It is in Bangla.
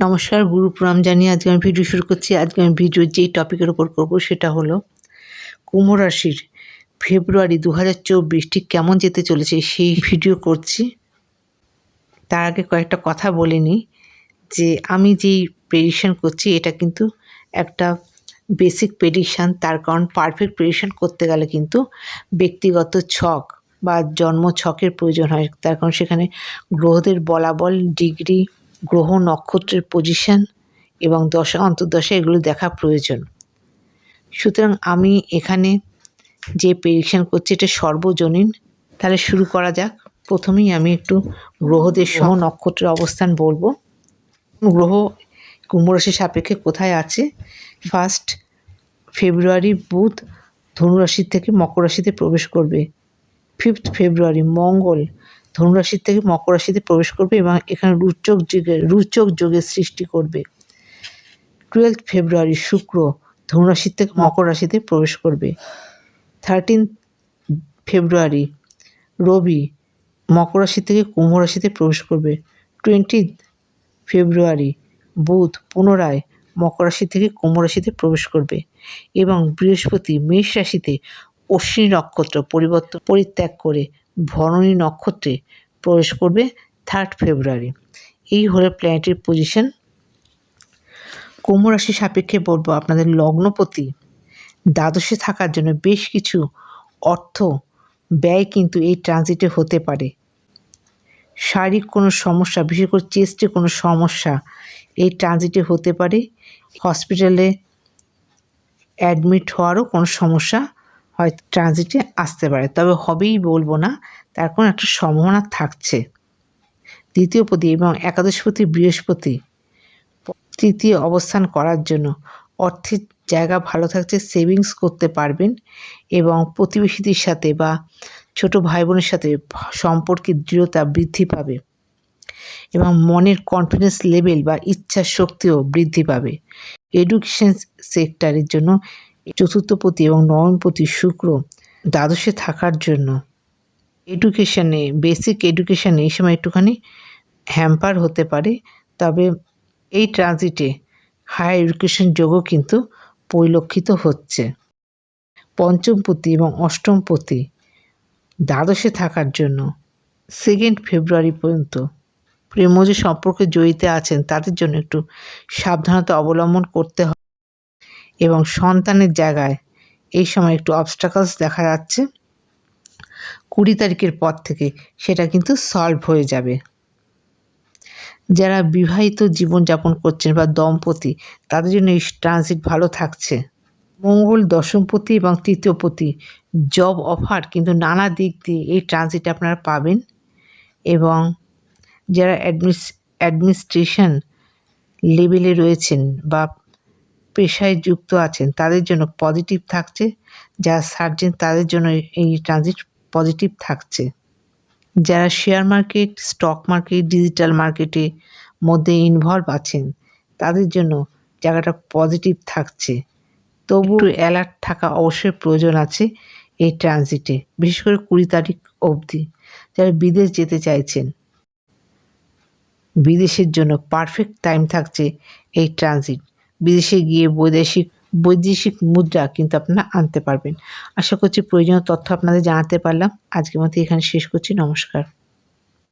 নমস্কার, গুরু প্রণাম জানিয়ে আজকে আমি ভিডিও শুরু করছি। আজকে আমি ভিডিও যেই টপিকের ওপর করব সেটা হলো কুম্ভ রাশির ফেব্রুয়ারি দু হাজার চব্বিশ ঠিক কেমন যেতে চলেছে সেই ভিডিও করছি। তার আগে কয়েকটা কথা বলে যে আমি যেই প্রেডিকশান করছি এটা কিন্তু একটা বেসিক প্রেডিকশান তার কারণ পারফেক্ট প্রেডিকশান করতে গেলে কিন্তু ব্যক্তিগত ছক বা জন্ম ছকের প্রয়োজন হয়। তার কারণ সেখানে গ্রহদের বলাবল ডিগ্রি গ্রহ নক্ষত্রের পজিশন এবং দশা, অন্তর্দশা, এগুলো দেখা প্রয়োজন। সুতরাং আমি এখানে যে প্রেডিকশান করছি, এটা সর্বজনীন। তাহলে শুরু করা যাক। প্রথমেই আমি একটু গ্রহদের সহ নক্ষত্রের অবস্থান বলব। গ্রহ কুম্ভরাশির সাপেক্ষে কোথায় আছে? ফার্স্ট ফেব্রুয়ারি বুধ ধনুরাশি থেকে মকর রাশিতে প্রবেশ করবে। ফিফথ ফেব্রুয়ারি মঙ্গল ধনুরাশির থেকে মকর রাশিতে প্রবেশ করবে এবং এখানে রুচক যুগের, রুচক যোগের সৃষ্টি করবে। টুয়েলথ ফেব্রুয়ারি শুক্র, ধনুরাশির থেকে মকর রাশিতে প্রবেশ করবে। থার্টিন ফেব্রুয়ারি রবি মকর রাশি থেকে কুম্ভ রাশিতে প্রবেশ করবে। টোয়েন্টি ফেব্রুয়ারি বুধ পুনরায় মকর রাশি থেকে কুম্ভ রাশিতে প্রবেশ করবে এবং বৃহস্পতি মেষ রাশিতে অশ্বিনী নক্ষত্র পরিবর্তন, পরিত্যাগ করে ভরণী নক্ষত্রে প্রবেশ করবে থার্ড ফেব্রুয়ারি এই হলো প্ল্যানেটের পজিশন কুম্ভ রাশি সাপেক্ষে বলব আপনাদের লগ্নপতি দ্বাদশে থাকার জন্য বেশ কিছু অর্থ ব্যয় কিন্তু এই ট্রানজিটে হতে পারে। শারীরিক কোনো সমস্যা, বিশেষ করে চেস্টে কোনো সমস্যা এই ট্রানজিটে হতে পারে। হসপিটালে অ্যাডমিট হওয়ারও কোনো সমস্যা হয়তো ট্রানজিটে আসতে পারে। তবে হবেই বলব না, তার কোনো একটা সম্ভাবনা থাকছে। দ্বিতীয় পতি এবং একাদশপতি বৃহস্পতি তৃতীয় অবস্থান করার জন্য অর্থের জায়গা ভালো থাকছে সেভিংস করতে পারবেন এবং প্রতিবেশীদের সাথে বা ছোট ভাই বোনের সাথে সম্পর্কের দৃঢ়তা বৃদ্ধি পাবে এবং মনের কনফিডেন্স লেভেল বা ইচ্ছা শক্তিও বৃদ্ধি পাবে। এডুকেশন সেক্টরের জন্য চতুর্থপতি এবং নবমপতি শুক্র দ্বাদশে থাকার জন্য। এডুকেশানে বেসিক এডুকেশানে এই সময় একটুখানি হ্যাম্পার হতে পারে, তবে এই ট্রানজিটে হায়ার এডুকেশন যোগও কিন্তু পরিলক্ষিত হচ্ছে। পঞ্চমপতি এবং অষ্টমপতি দ্বাদশে থাকার জন্য সেকেন্ড ফেব্রুয়ারি পর্যন্ত প্রেমজ সম্পর্কে জড়িত আছেন, তাদের জন্য একটু সাবধানতা অবলম্বন করতে হবে। এবং সন্তানের জায়গায় এই সময় একটু অবস্টাকলস দেখা যাচ্ছে। কুড়ি তারিখের পর থেকে সেটা কিন্তু সলভ হয়ে যাবে। যারা বিবাহিত জীবনযাপন করছেন বা দম্পতি, তাদের জন্য এই ট্রানজিট ভালো থাকছে। মঙ্গল দশমপতি এবং তৃতীয়পতি জব অফার কিন্তু নানা দিক দিয়ে এই ট্রানজিট আপনারা পাবেন এবং যারা অ্যাডমিনিস্ট্রেশন লেভেলে রয়েছেন বা পেশায় যুক্ত আছেন তাদের জন্য পজিটিভ থাকছে। যারা সার্জেন তাদের জন্য এই ট্রানজিট পজিটিভ থাকছে। যারা share market stock market digital মার্কেটে মধ্যে ইনভলভ আছেন তাদের জন্য জায়গাটা পজিটিভ থাকছে। তবু অ্যালার্ট থাকা অবশ্যই প্রয়োজন আছে এই ট্রানজিটে বিশেষ করে কুড়ি তারিখ অবধি। যারা বিদেশ যেতে চাইছেন বিদেশের জন্য পারফেক্ট টাইম থাকছে এই ট্রানজিট বিদেশে গিয়ে বৈদেশিক বৈদেশিক মুদ্রা কিন্তু আপনারা আনতে পারবেন। আশা করছি প্রয়োজনীয় তথ্য আপনাদের জানাতে পারলাম। আজকের মতো এখানে শেষ করছি। নমস্কার।